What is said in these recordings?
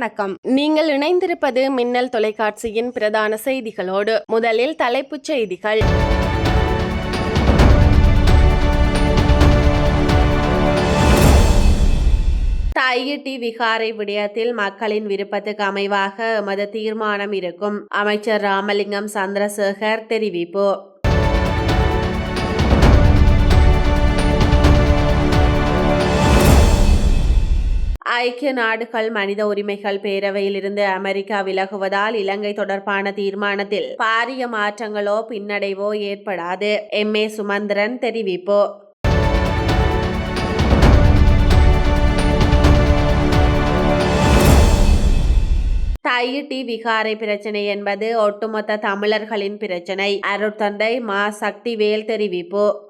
வணக்கம். நீங்கள் இணைந்திருப்பது மின்னல் தொலைக்காட்சியின் பிரதான செய்திகளோடு முதலில் தலைப்புச் செய்திகள். தையிட்டி விகாரை விடயத்தில் மக்களின் விருப்பத்துக்கு அமைவாக எமது தீர்மானம் இருக்கும். அமைச்சர் ராமலிங்கம் சந்திரசேகர் தெரிவிப்பு. ஐக்கிய நாடுகள் மனித உரிமைகள் பேரவையில் இருந்து அமெரிக்கா விலகுவதால் இலங்கை தொடர்பான தீர்மானத்தில் பாரிய மாற்றங்களோ பின்னடைவோ ஏற்படாது. எம். ஏ. சுமந்திரன் தெரிவிப்பு. தையிட்டி விகாரை பிரச்சனை என்பது ஒட்டுமொத்த தமிழர்களின் பிரச்சனை. அருட்தந்தை மா சக்திவேல் தெரிவிப்பு.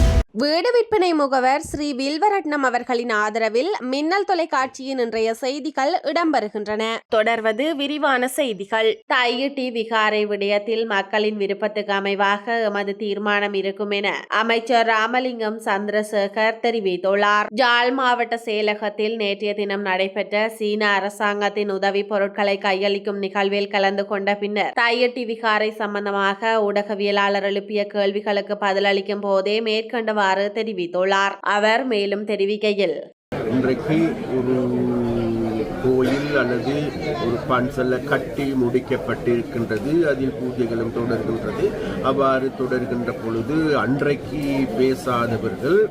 வீடு விற்பனை முகவர் ஸ்ரீ வில்வரட்னம் அவர்களின் ஆதரவில் மின்னல் தொலைக்காட்சியின் இன்றைய செய்திகள் இடம்பெறுகின்றன. தொடர்வது விரிவான செய்திகள். தையிட்டி விகாரை விடயத்தில் மக்களின் விருப்பத்துக்கு அமைவாக எமது தீர்மானம் இருக்கும் என அமைச்சர் ராமலிங்கம் சந்திரசேகர் தெரிவித்துள்ளார். ஜாழ் மாவட்ட செயலகத்தில் நேற்றைய தினம் நடைபெற்ற சீன அரசாங்கத்தின் உதவி பொருட்களை கையளிக்கும் நிகழ்வில் கலந்து கொண்ட பின்னர் தையிட்டி விகாரை சம்பந்தமாக ஊடகவியலாளர் எழுப்பிய கேள்விகளுக்கு பதிலளிக்கும் போதே மேற்கண்டவாறு தெரிவித்துள்ளார். அவர் மேலும் தெரிவிக்கையில் இன்றைக்கு ஒரு கோயில் அல்லது ஒரு பன்சல்ல கட்டி முடிக்கப்பட்டிருக்கின்றது. அதில் பூஜைகளும் தொடர்கின்றது. அவ்வாறு தொடர்கின்ற பொழுது அன்றைக்கு பேசாதவர்கள்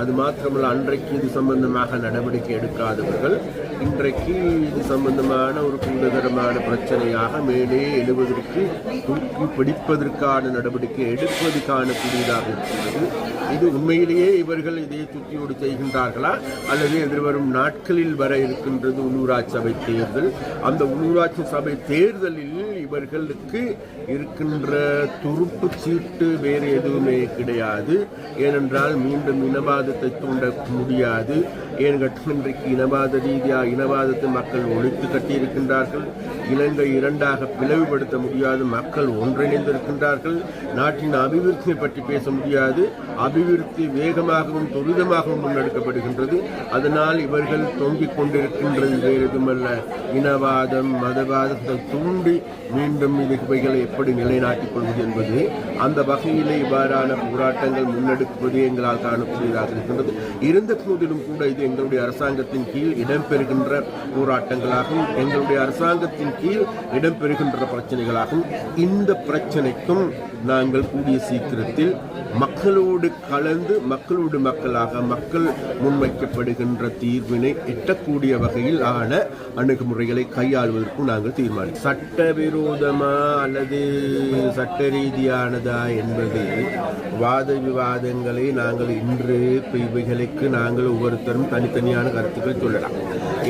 அது மாத்திரமல்ல அன்றைக்கு இது சம்பந்தமாக நடவடிக்கை எடுக்காதவர்கள் இன்றைக்கு இது சம்பந்தமான ஒரு பூதகரமான பிரச்சனையாக மேலே எழுவதற்கு தூக்கி பிடிப்பதற்கான நடவடிக்கை எடுப்பது காணக்கூடியதாக இருக்கிறது. இது உண்மையிலேயே இவர்கள் இதே தூக்கியோடு செய்கின்றார்களா? அல்லது எதிர்வரும் நாட்களில் வர இருக்கின்றது உள்ளூராட்சி சபை தேர்தல்? அந்த உள்ளூராட்சி சபை தேர்தலில் இவர்களுக்கு இருக்கின்ற துருப்பு சீட்டு வேறு எதுவுமே கிடையாது. ஏனென்றால் மீண்டும் இனவாதத்தை தூண்ட முடியாது. ஏன் கேட்டால் இன்றைக்கு இனவாத ரீதியாக இனவாதத்தை மக்கள் ஒழித்து கட்டியிருக்கின்றார்கள். இலங்கை இரண்டாக பிளவுபடுத்த முடியாது. மக்கள் ஒன்றிணைந்திருக்கின்றார்கள். நாட்டின் அபிவிருத்தியை பற்றி பேச முடியாது. அபிவிருத்தி வேகமாகவும் துரிதமாகவும் முன்னெடுக்கப்படுகின்றது. அதனால் இவர்கள் தொங்கிக் கொண்டிருக்கின்றது. வேறு எதுமல்ல இனவாதம் மதவாதத்தை தூண்டி மீண்டும் இது இவைகளை எப்படி நிலைநாட்டிக் கொள்வது என்பது அந்த வகையிலே இவ்வாறான போராட்டங்கள் முன்னெடுப்பது எங்களால் காணக்கூடியதாக இருக்கின்றது. இருந்த போதிலும் கூட இது எங்களுடைய அரசாங்கத்தின் கீழ் இடம்பெறுகின்ற போராட்டங்களாகும் எங்களுடைய அரசாங்கத்தின் கீழ் இடம்பெறுகின்ற பிரச்சனைகளாகும் இந்த பிரச்சனைக்கும் நாங்கள் கூடிய சீக்கிரத்தில் மக்களோடு கலந்து மக்களோடு மக்களாக மக்கள் முன்வைக்கப்படுகின்ற தீர்வினை எட்டக்கூடிய வகையில் ஆன அணுகுமுறைகளை கையாள்வதற்கும் நாங்கள் தீர்மானம் சட்டவிரோதமா அல்லது சட்ட ரீதியானதா என்பது வாத விவாதங்களை நாங்கள் இன்று இவைகளுக்கு நாங்கள் ஒவ்வொருத்தரும் தனித்தனியான கருத்துக்கள் சொல்லலாம்.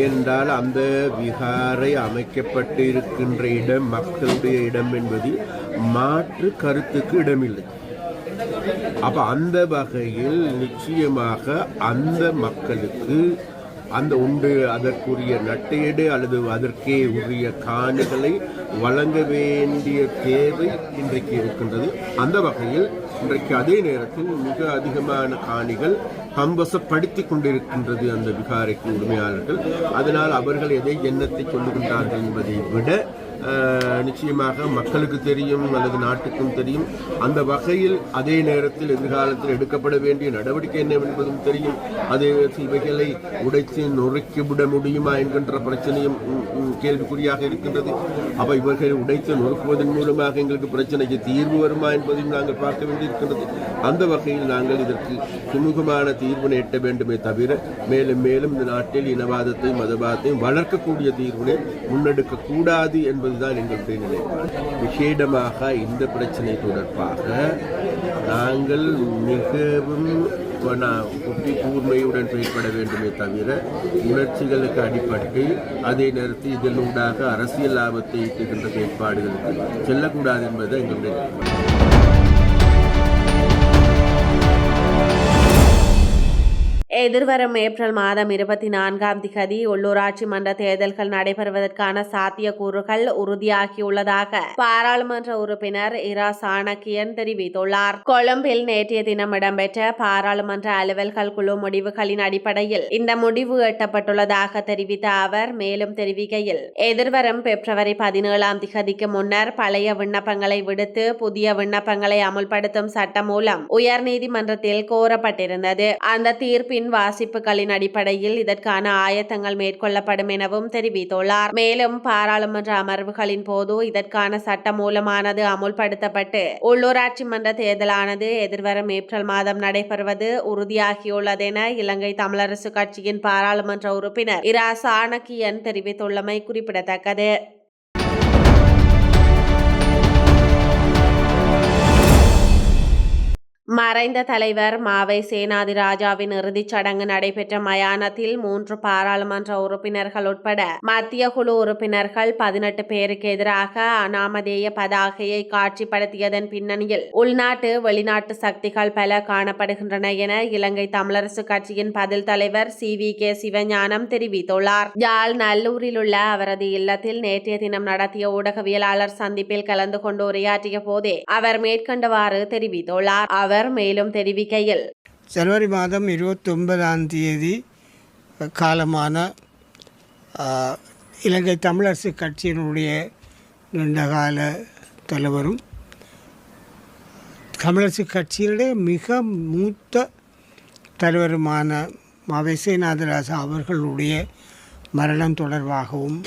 என்றால் அந்த விகாரை அமைக்கப்பட்டு இருக்கின்ற இடம் மக்களுடைய இடம் என்பது மாற்று கருத்துக்கு இடமில்லை. அப்ப அந்த வகையில் நிச்சயமாக அந்த மக்களுக்கு அந்த உண்டு அதற்குரிய நட்டேடு அல்லது அதற்கே உரிய காணிகளை வழங்க வேண்டிய தேவை இன்றைக்கு இருக்கின்றது. அந்த வகையில் இன்றைக்கு அதே நேரத்தில் மிக அதிகமான காணிகள் கம்பசப்படுத்தி கொண்டிருக்கின்றது அந்த விகாரைக்கு உரிமையாளர்கள். அதனால் அவர்கள் எதை எண்ணத்தை சொல்லுகின்றார்கள் என்பதை விட நிச்சயமாக மக்களுக்கு தெரியும் அல்லது நாட்டுக்கும் தெரியும். அந்த வகையில் அதே நேரத்தில் எதிர்காலத்தில் எடுக்கப்பட வேண்டிய நடவடிக்கை என்ன என்பதும் தெரியும். அதே இவைகளை உடைத்து நொறுக்கிவிட முடியுமா என்கின்ற பிரச்சனையும் கேள்விக்குறியாக இருக்கின்றது. அப்போ இவர்களை உடைத்து நொறுக்குவதன் மூலமாக எங்களுக்கு பிரச்சனைக்கு தீர்வு வருமா என்பதையும் நாங்கள் பார்க்க வேண்டியிருக்கின்றது. அந்த வகையில் நாங்கள் இதற்கு சுமூகமான தீர்வினை எட்ட வேண்டுமே தவிர மேலும் மேலும் இந்த நாட்டில் இனவாதத்தையும் மதவாதத்தையும் வளர்க்கக்கூடிய தீர்வினை முன்னெடுக்கக்கூடாது என்று என்பதுதான் எங்களுடைய நிலைப்பாடு விசேடமாக இந்த பிரச்சனை தொடர்பாக நாங்கள் மிகவும் வன- கூர்மையுடன் செயல்பட வேண்டுமே தவிர உணர்ச்சிகளுக்கு அடிப்பட்டு அதே நேரத்தில் இதனூடாக அரசியல் லாபத்தை ஈட்டுகின்ற செயற்பாடுகளுக்கு செல்லக்கூடாது என்பது எங்களுடைய எதிர்வரும் ஏப்ரல் மாதம் இருபத்தி நான்காம் திகதி உள்ளூராட்சி மன்ற தேர்தல்கள் நடைபெறுவதற்கான சாத்தியக்கூறுகள் உறுதியாகியுள்ளதாக பாராளுமன்ற உறுப்பினர் இரா சாணக்கியன் தெரிவித்துள்ளார். கொழும்பில் நேற்றைய தினம் இடம்பெற்ற பாராளுமன்ற அலுவல்கள் குழு முடிவுகளின் அடிப்படையில் இந்த முடிவு எட்டப்பட்டுள்ளதாக தெரிவித்த அவர் மேலும் தெரிவிக்கையில் எதிர்வரும் பிப்ரவரி பதினேழாம் திகதிக்கு முன்னர் பழைய விண்ணப்பங்களை விடுத்து புதிய விண்ணப்பங்களை அமுல்படுத்தும் சட்டம் மூலம் உயர்நீதிமன்றத்தில் கோரப்பட்டிருந்தது. அந்த தீர்ப்பின் வாசிப்புகளின் அடிப்படையில் இதற்கான ஆயத்தங்கள் மேற்கொள்ளப்படும் எனவும் தெரிவித்துள்ளார். மேலும் பாராளுமன்ற அமர்வுகளின் போது இதற்கான சட்ட மூலமானது அமுல்படுத்தப்பட்டு உள்ளூராட்சி மன்ற தேர்தலானது எதிர்வரும் ஏப்ரல் மாதம் நடைபெறுவது உறுதியாகியுள்ளதென இலங்கை தமிழரசு கட்சியின் பாராளுமன்ற உறுப்பினர் இரா. சாணக்கியன் தெரிவித்துள்ளமை குறிப்பிடத்தக்கது. மறைந்த தலைவர் மாவை சேனாதி ராஜாவின் இறுதிச் சடங்கு நடைபெற்ற மயானத்தில் மூன்று பாராளுமன்ற உறுப்பினர்கள் உட்பட மத்திய குழு உறுப்பினர்கள் பதினெட்டு பேருக்கு எதிராக அனாமதேய பதாகையை காட்சிப்படுத்தியதன் பின்னணியில் உள்நாட்டு வெளிநாட்டு சக்திகள் பல காணப்படுகின்றன என இலங்கை தமிழரசு கட்சியின் பதில் தலைவர் சி வி கே சிவஞானம் தெரிவித்துள்ளார். யாழ் நல்லூரில் உள்ள அவரது இல்லத்தில் நேற்றைய தினம் நடத்திய ஊடகவியலாளர் சந்திப்பில் கலந்து கொண்டு உரையாற்றிய போதே அவர் மேற்கண்டவாறு தெரிவித்துள்ளார். அவர் மேலும் தெரிவிக்கையில். ஜனவரி மாதம் இருபத்தி ஒன்பதாம் தேதி காலமான இலங்கை தமிழரசு கட்சியினுடைய நீண்டகால தலைவரும் தமிழரசு கட்சியினுடைய மிக மூத்த தலைவருமான மாவை அவர்களுடைய மரணம் தொடர்பாகவும்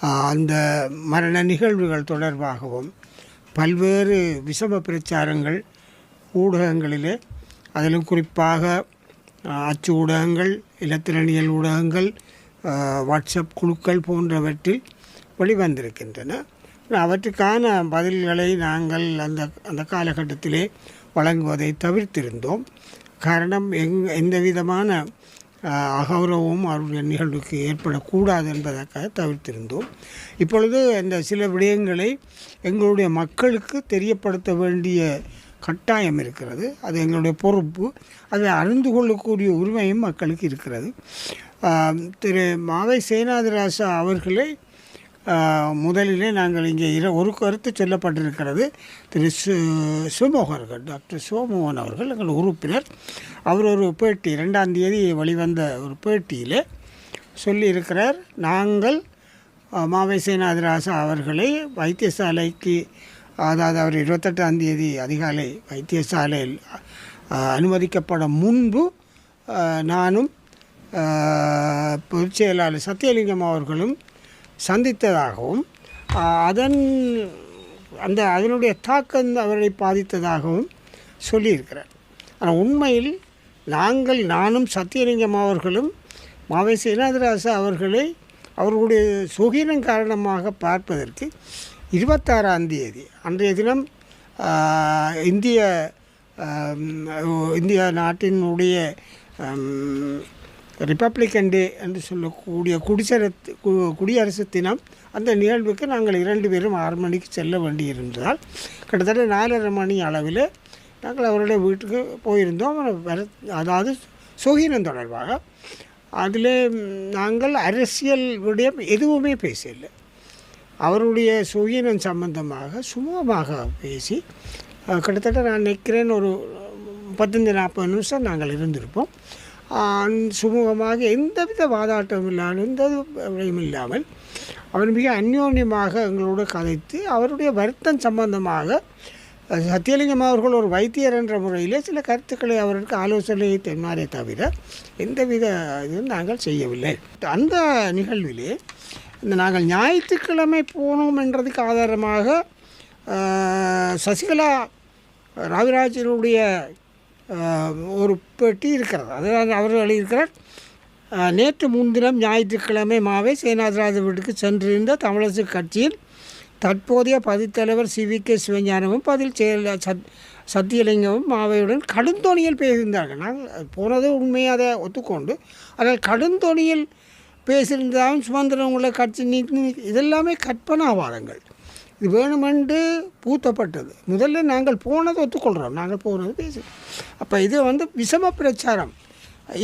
அந்த மரண நிகழ்வுகள் தொடர்பாகவும் பல்வேறு விஷம பிரச்சாரங்கள் ஊடகங்களிலே அதிலும் குறிப்பாக அச்சு ஊடகங்கள் இலத்திரனியல் ஊடகங்கள் வாட்ஸ்அப் குழுக்கள் போன்றவற்றில் வெளிவந்திருக்கின்றன. அவற்றுக்கான பதில்களை நாங்கள் அந்த அந்த காலகட்டத்திலே வழங்குவதை தவிர்த்திருந்தோம். காரணம் எங் எந்த விதமான அகௌரவமும் அவருடைய நிகழ்வுக்கு ஏற்படக்கூடாது என்பதற்காக தவிர்த்திருந்தோம். இப்பொழுது இந்த சில விடயங்களை எங்களுடைய மக்களுக்கு தெரியப்படுத்த வேண்டிய கட்டாயம் இருக்கிறது. அது எங்களுடைய பொறுப்பு. அதை அறிந்து கொள்ளக்கூடிய உரிமையும் மக்களுக்கு இருக்கிறது. திரு மாவை சேனாதிராசா அவர்களை முதலிலே நாங்கள் இங்கே இர ஒரு கருத்து சொல்லப்பட்டிருக்கிறது. திரு சு சுமோகர்கள் டாக்டர் சிவமோகன் அவர்கள் எங்கள் உறுப்பினர். அவர் ஒரு பேட்டி ரெண்டாம் தேதி வெளிவந்த ஒரு பேட்டியில் சொல்லியிருக்கிறார். நாங்கள் மாவை சேனாதிராசா அவர்களை வைத்தியசாலைக்கு அதாவது அவர் இருபத்தெட்டாம் தேதி அதிகாலை வைத்தியசாலையில் அனுமதிக்கப்பட முன்பு நானும் பொதுச்செயலாளர் பொதுச் செயலாளர் சத்தியலிங்கம் அவர்களும் சந்தித்ததாகவும் அதன் அந்த அதனுடைய தாக்கம் அவரை பாதித்ததாகவும் சொல்லியிருக்கிறார். ஆனால் உண்மையில் நாங்கள் நானும் சத்தியலிங்கம் அவர்களும் மாவை சேனாதிராசா அவர்களை அவர்களுடைய சுகீனம் காரணமாக பார்ப்பதற்கு இருபத்தாறாம் தேதி அன்றைய தினம் இந்திய இந்திய நாட்டினுடைய ரிப்பப்ளிக்கன் டே என்று சொல்லக்கூடிய குடிசரத்து குடியரசு தினம் அந்த நிகழ்வுக்கு நாங்கள் இரண்டு பேரும் ஆறு மணிக்கு செல்ல வேண்டியிருந்தால் கிட்டத்தட்ட நாலரை மணி அளவில் நாங்கள் அவருடைய வீட்டுக்கு போயிருந்தோம். வர அதாவது சுகீனம் தொடர்பாக. அதில் நாங்கள் அரசியல் விடயம் எதுவுமே பேசலை அவருடைய சுயினம் சம்பந்தமாக சுமூகமாக பேசி கிட்டத்தட்ட நான் நிற்கிறேன் ஒரு பத்தஞ்சு நாற்பது நிமிஷம் நாங்கள் இருந்திருப்போம். சுமூகமாக எந்தவித வாதாட்டமும் இல்லாமல் எந்த விடையும் இல்லாமல் அவர் மிக அந்யோன்யமாக எங்களோடு கதைத்து அவருடைய வருத்தம் சம்பந்தமாக சத்தியலிங்கம் அவர்கள் ஒரு வைத்தியர் என்ற முறையிலே சில கருத்துக்களை அவருக்கு ஆலோசனை தென்னாரே தவிர எந்தவித இதுவும் நாங்கள் செய்யவில்லை. அந்த நிகழ்விலே இந்த நாங்கள் ஞாயிற்றுக்கிழமை போனோம் என்றதுக்கு ஆதாரமாக சசிகலா ராவிராஜனுடைய ஒரு பெட்டி இருக்கிறது. அதாவது அவர் எழுதியிருக்கிறார் நேற்று முன்தினம் ஞாயிற்றுக்கிழமை மாவே சேனாதிராஜ வீட்டுக்கு சென்றிருந்த தமிழரசு கட்சியின் தற்போதைய பதித்தலைவர் சி. வி. கே. சிவஞானமும் பதில் செயல் சத் சத்தியலிங்கமும் மாவையுடன் கடுந்தொணியில் பேசியிருந்தார்கள். நாங்கள் போனது உண்மையாக அதை ஒத்துக்கொண்டு ஆனால் கடுந்தொணியில் பேசியிருந்தாலும் சுமந்திரவங்களை கட்சி நீக்கி இதெல்லாமே கற்பனாவாதங்கள் இது வேணுமென்று பூத்தப்பட்டது. முதல்ல நாங்கள் போனதை ஒத்துக்கொள்கிறோம் நாங்கள் போனது பேசு. அப்போ இது வந்து விஷம பிரச்சாரம்.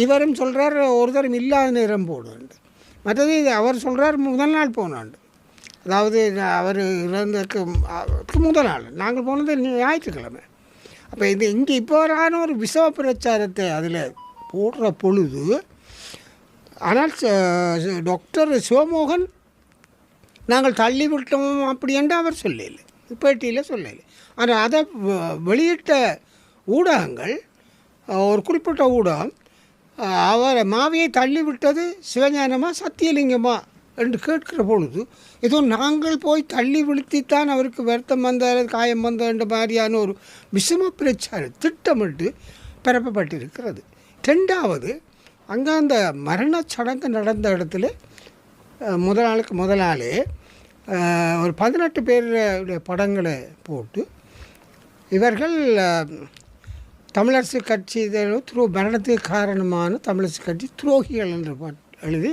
இவரும் சொல்கிறார் ஒரு தரம் இல்லாத நேரம் போடுண்டு மற்றது இது அவர் சொல்கிறார் முதல் நாள் போனாண்டு அதாவது அவர் இறந்ததுக்கு முதல் நாள். நாங்கள் போனது ஞாயிற்றுக்கிழமை. அப்போ இது இங்கே இப்போ வரான ஒரு விஷம பிரச்சாரத்தை அதில் போடுற பொழுது ஆனால் டாக்டர் சிவமோகன் நாங்கள் தள்ளிவிட்டோம் அப்படி என்று அவர் சொல்லலை பேட்டியில் சொல்லலை ஆனால் அதை வெளியிட்ட ஊடகங்கள் ஒரு குறிப்பிட்ட ஊடகம் அவரை மாவியை தள்ளிவிட்டது சிவஞானமா சத்தியலிங்கமா என்று கேட்கிற பொழுது ஏதோ நாங்கள் போய் தள்ளி விழுத்தித்தான் அவருக்கு வருத்தம் வந்தார் காயம் வந்த மாதிரியான ஒரு விஷம பிரச்சாரம் திட்டமிட்டு பரப்பப்பட்டிருக்கிறது. ரெண்டாவது அங்கே அந்த மரண சடங்கு நடந்த இடத்துல முதல் நாளுக்கு முதலாளே ஒரு பதினெட்டு பேருடைய படங்களை போட்டு இவர்கள் தமிழரசு கட்சி துரோ மரணத்துக்கு காரணமான தமிழரசு கட்சி துரோகிகள் என்று பட்- எழுதி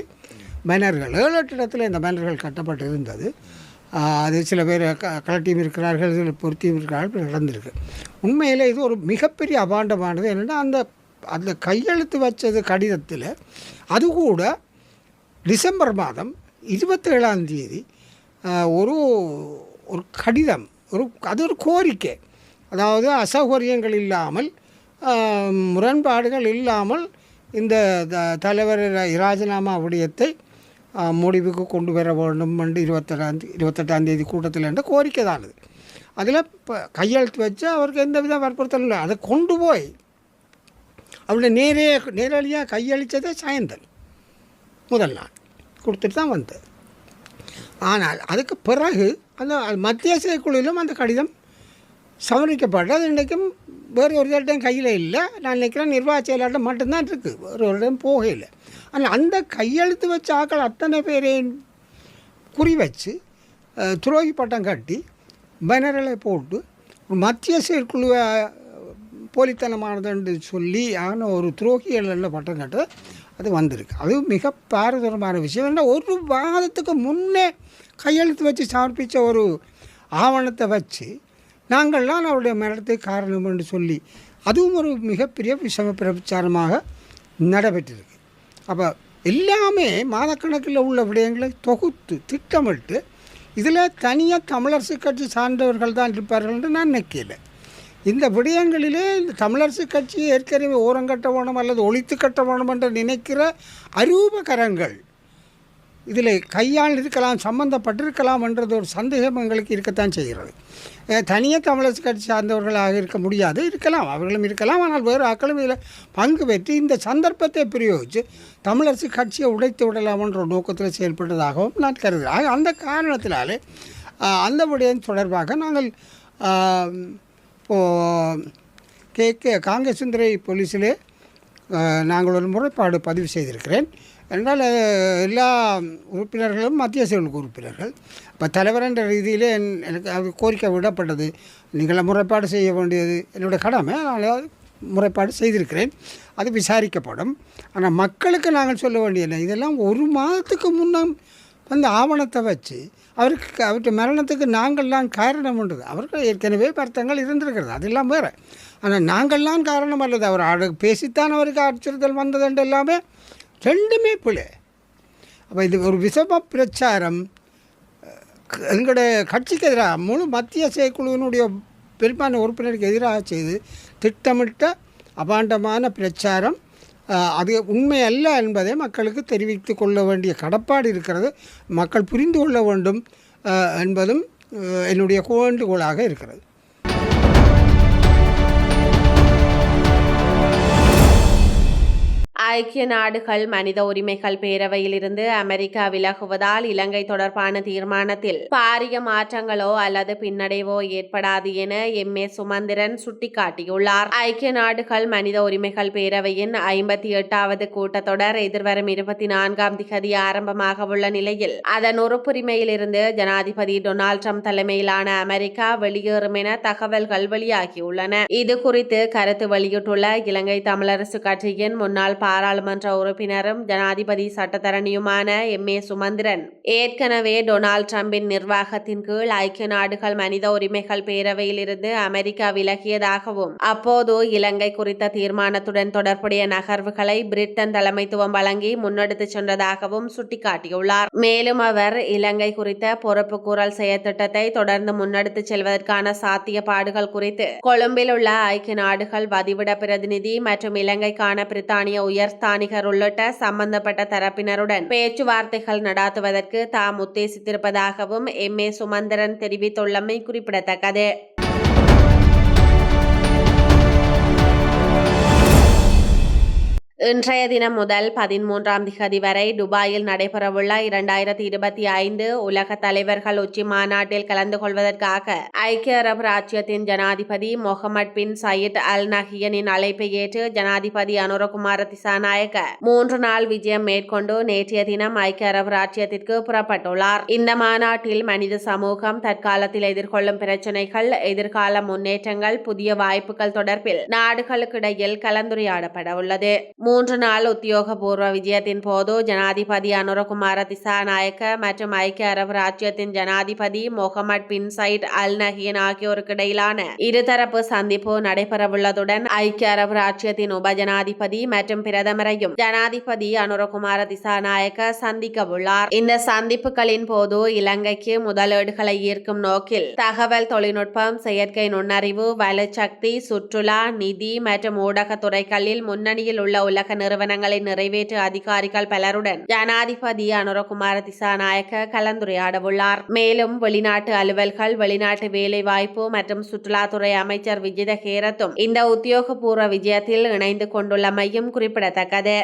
பேனர்கள் ஏழு எட்டு இடத்துல இந்த பேனர்கள் கட்டப்பட்டு இருந்தது அது சில பேர் க கலட்டியும் இருக்கிறார்கள் சில பொருத்தியும் இருக்கிறார்கள் நடந்திருக்கு. உண்மையில் இது ஒரு மிகப்பெரிய அபாண்டமானது. என்னென்னா அந்த அந்த கையெழுத்து வச்சது கடிதத்தில் அது கூட டிசம்பர் மாதம் இருபத்தேழாம் தேதி ஒரு ஒரு கடிதம் ஒரு அது ஒரு கோரிக்கை. அதாவது அசௌகரியங்கள் இல்லாமல் முரண்பாடுகள் இல்லாமல் இந்த த- தலைவர் ராஜினாமா விடயத்தை முடிவுக்கு கொண்டு வர வேண்டும் என்று இருபத்தெட்டாம் இருபத்தெட்டாம் தேதி கூட்டத்தில் என்ற கோரிக்கை தான் அது அதில் இப்போ கையெழுத்து வச்சு அவருக்கு எந்த வித வற்புறுத்தலும் இல்லை. அதை கொண்டு போய் அவளை நேரே நேரடியாக கையளித்ததே சாயந்தன் முதல் நாள். கொடுத்துட்டு தான் வந்தது ஆனால் அதுக்கு பிறகு அந்த மத்திய குழுவிலும் அந்த கடிதம் சமர்ப்பிக்கப்பட்டு அது இன்றைக்கும் வேறு ஒரு இடம் கையில் இல்லை. நான் நினைக்கிறேன் நிர்வாக செயலாளர் மட்டும்தான் இருக்குது வேறு ஒரு இடம் போகல ஆனால் அந்த கையெழுத்து வச்ச ஆக்கள் அத்தனை பேரையும் குறி வச்சு துரோகி பட்டம் கட்டி பேனரில் போட்டு மத்திய செயற்குழுவை போலித்தனமானது என்று சொல்லி ஆன ஒரு துரோகிகள் பட்டம் கட்டு அது வந்திருக்கு. அது மிக பாரதூரமான விஷயம். ஏன்னா ஒரு வாதத்துக்கு முன்னே கையெழுத்து வச்சு சமர்ப்பித்த ஒரு ஆவணத்தை வச்சு நாங்கள்லாம் அவருடைய மரணத்துக்கு காரணம் என்று சொல்லி அதுவும் ஒரு மிகப்பெரிய விஷம பிரச்சாரமாக நடைபெற்றிருக்கு. அப்போ எல்லாமே மாதக்கணக்கில் உள்ள விடயங்களை தொகுத்து திட்டமிட்டு இதில் தனியாக தமிழரசு கட்சி சார்ந்தவர்கள் தான் இருப்பார்கள் என்று நான் நினைக்கல. இந்த விடயங்களிலே இந்த தமிழரசு கட்சி ஏற்கனவே ஓரங்கட்ட வேணும் அல்லது ஒழித்து கட்ட வேணும் என்று நினைக்கிற அரூபகரங்கள் இதில் கையால் இருக்கலாம் சம்பந்தப்பட்டிருக்கலாம் என்றது ஒரு சந்தேகம் எங்களுக்கு இருக்கத்தான் செய்கிறது. தனியாக தமிழரசு கட்சி சார்ந்தவர்களாக இருக்க முடியாது இருக்கலாம் அவர்களும் இருக்கலாம் ஆனால் வேறு ஆக்களும் இதில் பங்கு பெற்று இந்த சந்தர்ப்பத்தை பிரயோகித்து தமிழரசு கட்சியை உடைத்து விடலாம் என்ற நோக்கத்தில் செயல்பட்டதாகவும் நான் கருதுகிறேன். அந்த காரணத்தினாலே அந்த விடயம் தொடர்பாக நாங்கள் இப்போது கே கே காங்கேசுந்தரை போலீஸிலே நாங்கள் ஒரு முறைப்பாடு பதிவு செய்திருக்கிறேன். என்றால் எல்லா உறுப்பினர்களும் மத்திய செயலுக்கு உறுப்பினர்கள். இப்போ தலைவர் என்ற ரீதியிலே என்- எனக்கு அது கோரிக்கை விடப்பட்டது. நீங்கள் முறைப்பாடு செய்ய வேண்டியது என்னுடைய கடமை. அதனால் முறைப்பாடு செய்திருக்கிறேன். அது விசாரிக்கப்படும். ஆனால் மக்களுக்கு நாங்கள் சொல்ல வேண்டியது இதெல்லாம் ஒரு மாதத்துக்கு முன்னால் அந்த ஆவணத்தை வச்சு அவருக்கு அவருடைய மரணத்துக்கு நாங்கள்லாம் காரணம்ன்றது அவருக்கு ஏற்கனவே வருத்தங்கள் இருந்திருக்கிறது. அதெல்லாம் வேறு. ஆனால் நாங்கள்லாம் காரணம் அல்லது அவர் ஆடு பேசித்தான் அவருக்கு அச்சுறுத்தல் வந்ததுண்டு எல்லாமே ரெண்டுமே பிள்ளை அப்போ இது ஒரு விஷம பிரச்சாரம். எங்களுடைய கட்சிக்கு எதிராக முழு மத்திய செயற்குழுவினுடைய பெரும்பான்மை உறுப்பினருக்கு எதிராக செய்து திட்டமிட்ட அபாண்டமான பிரச்சாரம். அது உண்மை அல்ல என்பதை மக்களுக்கு தெரிவித்து கொள்ள வேண்டிய கடப்பாடு இருக்கிறது. மக்கள் புரிந்து கொள்ள வேண்டும் என்பதும் என்னுடைய வேண்டுகோளாக இருக்கிறது. ஐக்கிய நாடுகள் மனித உரிமைகள் பேரவையிலிருந்து அமெரிக்கா விலகுவதால் இலங்கை தொடர்பான தீர்மானத்தில் பாரிய மாற்றங்களோ அல்லது பின்னடைவோ ஏற்படாது என எம். ஏ. சுமந்திரன் சுட்டிக்காட்டியுள்ளார். ஐக்கிய நாடுகள் மனித உரிமைகள் பேரவையின் ஐம்பத்தி எட்டாவது கூட்டத்தொடர் எதிர்வரும் இருபத்தி நான்காம் திகதி ஆரம்பமாக உள்ள நிலையில் அதன் உறுப்புரிமையிலிருந்து ஜனாதிபதி டொனால்ட் ட்ரம்ப் தலைமையிலான அமெரிக்கா வெளியேறும் என தகவல்கள் வெளியாகியுள்ளன. இது குறித்து கருத்து வெளியிட்டுள்ள இலங்கை தமிழரசு கட்சியின் முன்னாள் பாராளுமன்ற உறுப்பினரும் ஜனாதிபதி சட்டத்தரணியுமான எம். ஏ. சுமந்திரன். ஏற்கனவே டொனால்ட் ட்ரம்பின் நிர்வாகத்தின் கீழ் ஐக்கிய நாடுகள் மனித உரிமைகள் பேரவையில் இருந்து அமெரிக்கா விலகியதாகவும் அப்போது இலங்கை குறித்த தீர்மானத்துடன் தொடர்புடைய நகர்வுகளை பிரிட்டன் தலைமைத்துவம் வழங்கி முன்னெடுத்துச் சென்றதாகவும் சுட்டிக்காட்டியுள்ளார். மேலும் அவர் இலங்கை குறித்த பொறுப்பு கூறல் செயற்திட்டத்தை தொடர்ந்து முன்னெடுத்துச் செல்வதற்கான சாத்தியப்பாடுகள் குறித்து கொழும்பில் உள்ள ஐக்கிய நாடுகள் வதிவிட பிரதிநிதி மற்றும் இலங்கைக்கான பிரித்தானிய உயர் உயர்ஸ்தானிகர் உள்ளிட்ட சம்பந்தப்பட்ட தரப்பினருடன் பேச்சுவார்த்தைகள் நடாத்துவதற்கு தாம் உத்தேசித்திருப்பதாகவும் எம் ஏ சுமந்திரன் தெரிவித்துள்ளமை குறிப்பிடத்தக்கது. இன்றைய தினம் முதல் பதிமூன்றாம் திகதி வரை துபாயில் நடைபெறவுள்ள இரண்டாயிரத்தி இருபத்தி ஐந்து உலக தலைவர்கள் உச்சி மாநாட்டில் கலந்து கொள்வதற்காக ஐக்கிய அரபு ராச்சியத்தின் ஜனாதிபதி முகமது பின் சயீத் அல் நஹியனின் அழைப்பை ஏற்று ஜனாதிபதி அனுரகுமார திசாநாயக்க மூன்று நாள் விஜயம் மேற்கொண்டு நேற்றைய தினம் ஐக்கிய அரபு ராச்சியத்திற்கு புறப்பட்டுள்ளார். இந்த மாநாட்டில் மனித சமூகம் தற்காலத்தில் எதிர்கொள்ளும் பிரச்சினைகள் எதிர்கால முன்னேற்றங்கள் புதிய வாய்ப்புகள் தொடர்பில் நாடுகளுக்கிடையில் கலந்துரையாடப்பட உள்ளது மூன்று நாள் உத்தியோகபூர்வ விஜயத்தின் போது ஜனாதிபதி அனுரகுமார திசாநாயக்க மற்றும் ஐக்கிய அரபு ராஜ்யத்தின் ஜனாதிபதி முகமது பின் சைட் அல் நஹியன் ஆகியோருக்கு இடையிலான இருதரப்பு சந்திப்பு நடைபெறவுள்ளதுடன் ஐக்கிய அரபு ராஜ்யத்தின் உப ஜனாதிபதி மற்றும் பிரதமரையும் ஜனாதிபதி அனுரகுமார திசாநாயக்க சந்திக்க உள்ளார் இந்த சந்திப்புகளின் போது இலங்கைக்கு முதலீடுகளை ஈர்க்கும் நோக்கில் தகவல் தொழில்நுட்பம் செயற்கை நுண்ணறிவு வலுச்சக்தி சுற்றுலா நிதி மற்றும் ஊடகத்துறைகளில் முன்னணியில் உள்ள உலக நிறுவனங்களை நிறைவேற்று அதிகாரிகள் பலருடன் ஜனாதிபதி அனுரகுமார திசாநாயக்க கலந்துரையாடவுள்ளார் மேலும் வெளிநாட்டு அலுவல்கள் வெளிநாட்டு வேலைவாய்ப்பு மற்றும் சுற்றுலாத்துறை அமைச்சர் விஜித ஹேரத்தும் இந்த உத்தியோகபூர்வ விஜயத்தில் இணைந்து கொண்டுள்ளமையும் குறிப்பிடத்தக்கது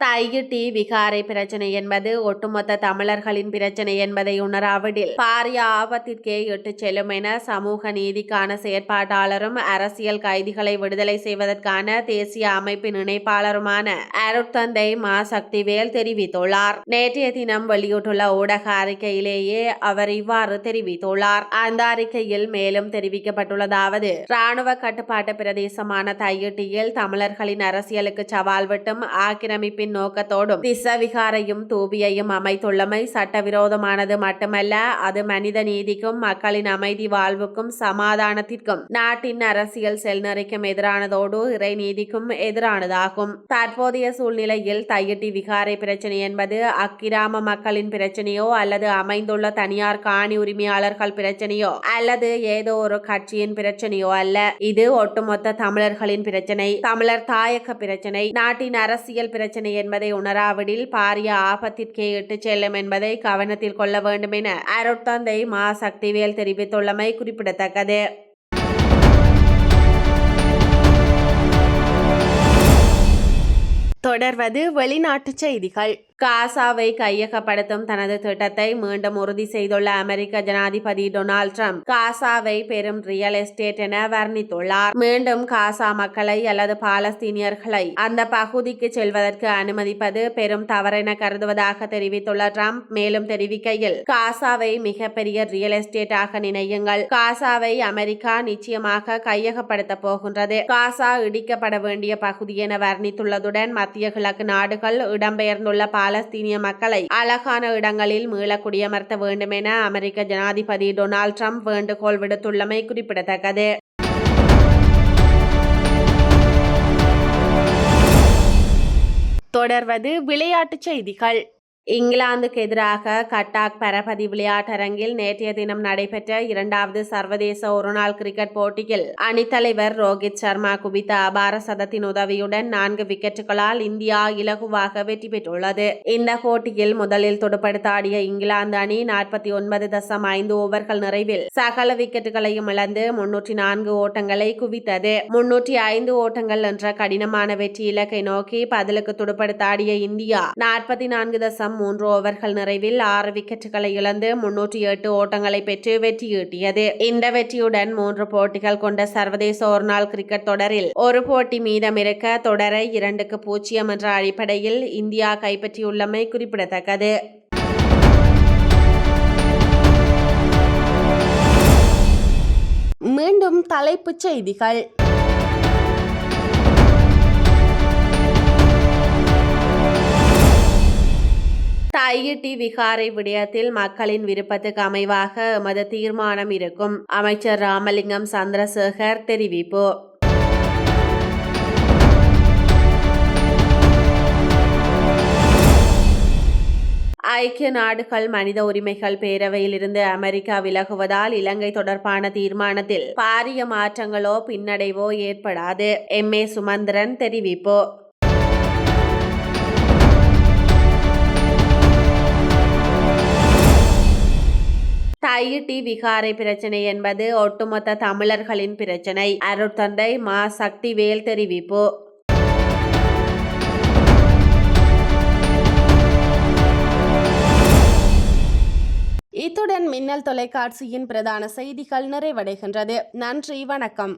தையிட்டி விகாரை பிரச்சனை என்பது ஒட்டுமொத்த தமிழர்களின் பிரச்சனை என்பதை உணராவிடில். பாரிய ஆபத்திற்கே இட்டு செல்லும் என சமூக நீதிக்கான செயற்பாட்டாளரும் அரசியல் கைதிகளை விடுதலை செய்வதற்கான தேசிய அமைப்பின் இணைப்பாளருமான அருட்தந்தை மா. சக்திவேல் தெரிவித்துள்ளார். நேற்றைய தினம் வெளியிட்டுள்ள ஊடக அறிக்கையிலேயே அவர் இவ்வாறு தெரிவித்துள்ளார். அந்த அறிக்கையில் மேலும் தெரிவிக்கப்பட்டுள்ளதாவது ராணுவ கட்டுப்பாட்டு பிரதேசமான தையிட்டியில் தமிழர்களின் அரசியலுக்கு சவால் விட்டும் ஆக்கிரமிப்பின் நோக்கத்தோடும் திசவிகாரையும் தூபியையும் அமைத்துள்ளமை சட்டவிரோதமானது மட்டுமல்ல அது மனித நீதிக்கும் மக்களின் அமைதி வாழ்வுக்கும் சமாதானத்திற்கும் நாட்டின் அரசியல் செல்நெறிக்கும் எதிரானதோடு இறை நீதிக்கும் எதிரானதாகும். தற்போதைய சூழ்நிலையில் தையிட்டி விகாரை பிரச்சனை என்பது அக்கிராம மக்களின் பிரச்சனையோ அல்லது அமைந்துள்ள தனியார் காணி உரிமையாளர்கள் பிரச்சனையோ அல்லது ஏதோ ஒரு கட்சியின் பிரச்சனையோ அல்ல. இது ஒட்டுமொத்த தமிழர்களின் பிரச்சனை. தமிழர் தாயக பிரச்சனை. நாட்டின் அரசியல் பிரச்சனை என்பதை உணராவிடில் பாரிய ஆபத்திற்கே இட்டுச் செல்லும் என்பதை கவனத்தில் கொள்ள வேண்டும் என அருட்தந்தை மா சக்திவேல் தெரிவித்துள்ளமை குறிப்பிடத்தக்கது. தொடர்வது வெளிநாட்டுச் செய்திகள். காசாவை கையகப்படுத்தும் தனது திட்டத்தை மீண்டும் உறுதி செய்துள்ள அமெரிக்க ஜனாதிபதி டொனால்ட் ட்ரம்ப் காசாவை பெரும் ரியல் எஸ்டேட் என வர்ணித்துள்ளார். மீண்டும் காசா மக்களை அல்லது பாலஸ்தீனியர்களை அந்த பகுதிக்கு செல்வதற்கு அனுமதிப்பது பெரும் தவறென கருதுவதாக தெரிவித்துள்ள ட்ரம்ப் மேலும் தெரிவிக்கையில் காசாவை மிகப்பெரிய ரியல் எஸ்டேட்டாக நினையுங்கள். காசாவை அமெரிக்கா நிச்சயமாக கையகப்படுத்த போகின்றது. காசா இடிக்கப்பட வேண்டிய பகுதி என வர்ணித்துள்ளதுடன் மத்திய கிழக்கு நாடுகள் இடம்பெயர்ந்துள்ள பாலஸ்தீனிய மக்களை அழகான இடங்களில் மீள குடியமர்த்த வேண்டும் என அமெரிக்க ஜனாதிபதி டொனால்ட் ட்ரம்ப் வேண்டுகோள் விடுத்துள்ளமை குறிப்பிடத்தக்கது. தொடர்வது விளையாட்டுச் செய்திகள். இங்கிலாந்துக்கு எதிராக கட்டாக் பரபதி விளையாட்டரங்கில் நேற்றைய தினம் நடைபெற்ற இரண்டாவது சர்வதேச ஒருநாள் கிரிக்கெட் போட்டியில் அணித்தலைவர் ரோஹித் சர்மா குவித்த அபார சதத்தின் உதவியுடன் நான்கு விக்கெட்டுகளால் இந்தியா இலகுவாக வெற்றி பெற்றுள்ளது. இந்த போட்டியில் முதலில் துடுப்படுத்த ஆடிய இங்கிலாந்து அணி நாற்பத்தி ஒன்பது தசம் ஐந்து ஓவர்கள் நிறைவில் சகல விக்கெட்டுகளையும் இழந்து முன்னூற்றி நான்கு ஓட்டங்களை குவித்தது. முன்னூற்றி ஐந்து ஓட்டங்கள் என்ற கடினமான வெற்றி இலக்கை நோக்கி பதிலுக்கு துடுப்படுத்த ஆடிய இந்தியா நாற்பத்தி நான்கு தசம் மூன்று ஓவர்கள் நிறைவில் ஆறு விக்கெட்டுகளை இழந்து முன்னூற்றி எட்டு ஓட்டங்களை பெற்று வெற்றியீட்டியது இந்த வெற்றியுடன் மூன்று போட்டிகள் கொண்ட சர்வதேச ஒருநாள் கிரிக்கெட் தொடரில் ஒரு போட்டி மீதமிருக்க தொடரை இரண்டுக்கு பூஜ்ஜியம் என்ற அடிப்படையில் இந்தியா கைப்பற்றியுள்ளமை குறிப்பிடத்தக்கது. மீண்டும் தலைப்புச் செய்திகள். ஐஇடி விகாரை விடயத்தில் மக்களின் விருப்பத்துக்கு அமைவாக எமது தீர்மானம் இருக்கும். அமைச்சர் ராமலிங்கம் சந்திரசேகர் தெரிவிப்பு. ஐக்கிய நாடுகள் மனித உரிமைகள் பேரவையில் இருந்து அமெரிக்கா விலகுவதால் இலங்கை தொடர்பான தீர்மானத்தில் பாரிய மாற்றங்களோ பின்னடைவோ ஏற்படாது. எம் ஏ சுமந்திரன் தெரிவிப்பு. தையிட்டி விகாரை பிரச்சனை என்பது ஒட்டுமொத்த தமிழர்களின் பிரச்சனை. அருட்தந்தை மா. சக்திவேல் தெரிவிப்பு. இத்துடன் மின்னல் தொலைக்காட்சியின் பிரதான செய்திகள் நிறைவடைகின்றது. நன்றி வணக்கம்.